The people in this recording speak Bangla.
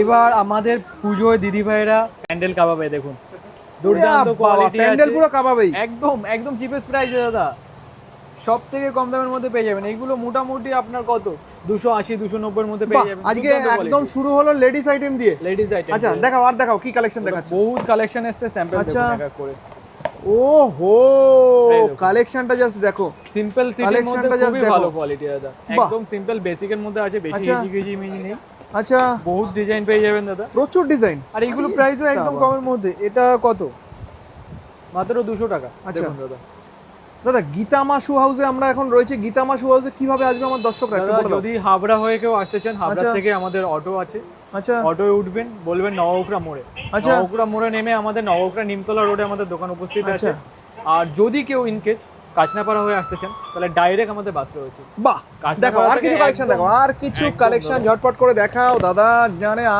এবার আমাদের পুজোয় দিদি ভাইরা প্যান্ডেল কাবাবে দেখুন। দুর্দান্ত কোয়ালিটি প্যান্ডেল পুরো কাবাবেই। একদম একদম চিপেস্ট প্রাইসে দাদা। সব থেকে কম দামের মধ্যে পেয়ে যাবেন। এইগুলো মোটামুটি আপনার কত? দুশো আশি দুশো নব্বইয়ের মধ্যে পেয়ে যাবেন। আজকে একদম শুরু হলো লেডিস আইটেম দিয়ে। লেডিস আইটেম আচ্ছা দেখাও আর দেখাও কি কালেকশন দেখাচ্ছ বহুত কালেকশন এসছে স্যাম্পল আচ্ছা। করে। ও হো। কালেকশনটা জাস্ট দেখো। সিম্পল সিটির মধ্যে খুবই। ভালো কোয়ালিটি দাদা। একদম সিম্পল বেসিকের মধ্যে আছে বেশি আচ্ছা। ইজি কেজি মিনি নেই। আচ্ছা। বহুত ডিজাইন পেয়ে যাবেন দাদা। প্রচুর ডিজাইন আর এগুলো প্রাইসও একদম কমের মধ্যে। এটা কত? মাত্র দুশো টাকা। আচ্ছা। দাদা। দাদা গীতামা শু হাউসে আমরা এখন রয়েছে। গীতামা শু হাউসে কীভাবে আসবে আমার দর্শকরা? যদি হাবড়া হয়ে কেউ আসতে চান হাবড়া আচ্ছা। থেকে আমাদের অটো আছে। আচ্ছা। অটোয় উঠবেন বলবেন নবগ্রা মোড়ে। আচ্ছা। নবগ্রা মোড়ে নেমে আমাদের নবগ্রা নিমতলা রোডে আমাদের দোকান উপস্থিত আছে। আচ্ছা। আর যদি কেউ ইনকেস কাচনাপাড়া হয়ে আসতে চান তাহলে ডাইরেক্ট আমাদের বাস রয়েছে। বাহ! দেখো আর কিছু কালেকশন দেখো আর কিছু কালেকশন। ঝটপট করে দেখাও। দাদা জানে